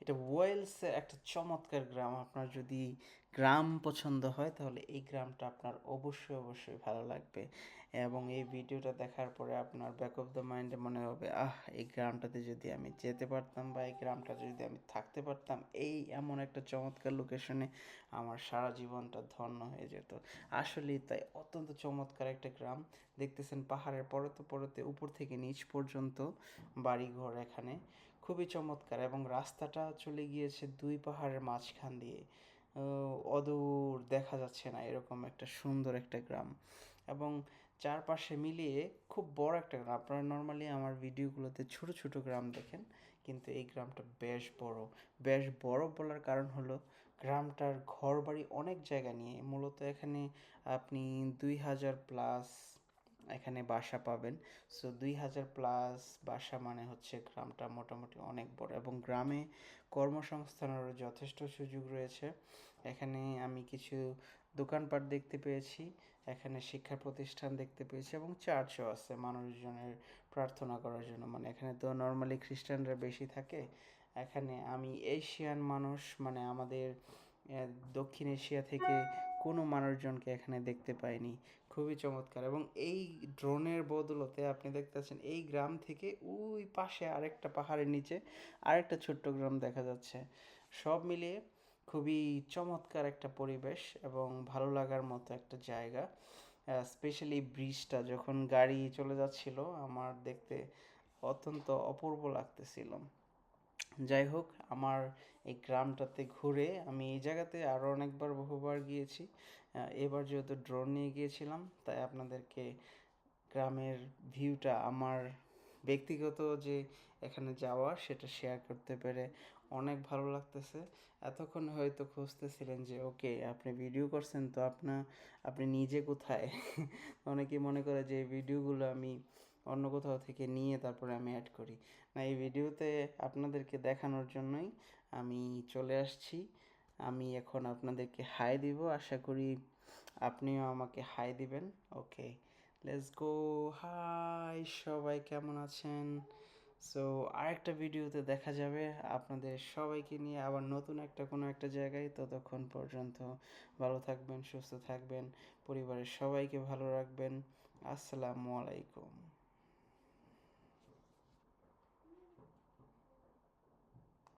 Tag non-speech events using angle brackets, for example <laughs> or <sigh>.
এটা ওয়েলসের একটা চমৎকার গ্রাম। আপনার যদি গ্রাম পছন্দ হয়, তাহলে এই গ্রামটা আপনার অবশ্যই অবশ্যই ভালো লাগবে। এবং এই ভিডিওটা দেখার পরে আপনার ব্যাক অফ দ্য মাইন্ডে মনে হবে, আহ, এই গ্রামটাতে যদি আমি যেতে পারতাম বা এই গ্রামটাতে যদি আমি থাকতে পারতাম, এই এমন একটা চমৎকার লোকেশনে আমার সারা জীবনটা ধন্য হয়ে যেত। আসলেই তাই, অত্যন্ত চমৎকার একটা গ্রাম। দেখতেছেন পাহাড়ের পরতে পরতে উপর থেকে নিচ পর্যন্ত বাড়িঘর এখানে। খুবই চমৎকার এবং রাস্তাটা চলে গিয়েছে দুই পাহাড়ের মাঝখান দিয়ে। অদূর দেখা যাচ্ছে না এরকম একটা সুন্দর একটা গ্রাম। এবং চারপাশে মিলিয়ে খুব বড় একটা গ্রাম। আপনারা নর্মালি আমার ভিডিওগুলোতে ছোট ছোট গ্রাম দেখেন, কিন্তু এই গ্রামটা বেশ বড়। বেশ বড় বলার কারণ হলো গ্রামটার ঘর বাড়ি অনেক জায়গা নিয়ে। মূলত এখানে আপনি দুই হাজার প্লাস এখানে বাসা পাবেন। সো দুই হাজার প্লাস বাসা মানে হচ্ছে গ্রামটা মোটামুটি অনেক বড় এবং গ্রামে কর্মসংস্থানেরও যথেষ্ট সুযোগ রয়েছে। এখানে আমি কিছু দোকানপাট দেখতে পেয়েছি, এখানে শিক্ষা প্রতিষ্ঠান দেখতে পেয়েছি এবং চার্চও আছে মানুষজনের প্রার্থনা করার জন্য। মানে এখানে তো নর্মালি খ্রিস্টানরা বেশি থাকে। এখানে আমি এশিয়ান মানুষ মানে আমাদের দক্ষিণ এশিয়া থেকে কোনো মানুষজনকে এখানে দেখতে পাইনি। খুবই চমৎকার। এবং এই ড্রোনের বদলতে আপনি দেখতে পাচ্ছেন এই গ্রাম থেকে ওই পাশে আরেকটা পাহাড়ের নিচে আরেকটা ছোট্ট গ্রাম দেখা যাচ্ছে। সব মিলিয়ে খুবই চমৎকার একটা পরিবেশ এবং ভালো লাগার মতো একটা জায়গা। স্পেশালি ব্রিজটা যখন গাড়ি চলে যাচ্ছিল, আমার দেখতে অত্যন্ত অপূর্ব লাগতেছিল। যাই হোক, আমার এই গ্রামটাতে ঘুরে আমি এই জায়গাতে আরও অনেকবার বহুবার গিয়েছি। এবার যেহেতু ড্রোন নিয়ে গিয়েছিলাম, তাই আপনাদেরকে গ্রামের ভিউটা আমার ব্যক্তিগত যে এখানে যাওয়া সেটা শেয়ার করতে পেরে অনেক ভালো লাগতেছে। এতক্ষণ হয়তো খুঁজতেছিলেন যে, ওকে, আপনি ভিডিও করছেন, তো আপনার আপনি নিজে কোথায়? <laughs> অনেকে মনে করে যে ভিডিওগুলো আমি অন্য কোথাও থেকে নিয়ে তারপরে আমি অ্যাড করি। না, এই ভিডিওতে আপনাদেরকে দেখানোর জন্যই আমি চলে আসছি। আমি এখন আপনাদেরকে হাই দিব। আশা করি আপনিও আমাকে হাই দিবেন। ওকে লেটস গো হাই সবাই কেমন আছেন? সো আরেকটা ভিডিওতে দেখা যাবে আপনাদের সবাইকে নিয়ে আবার নতুন একটা কোনো একটা জায়গায়। ততক্ষণ পর্যন্ত ভালো থাকবেন, সুস্থ থাকবেন, পরিবারের সবাইকে ভালো রাখবেন। আসসালামু আলাইকুম।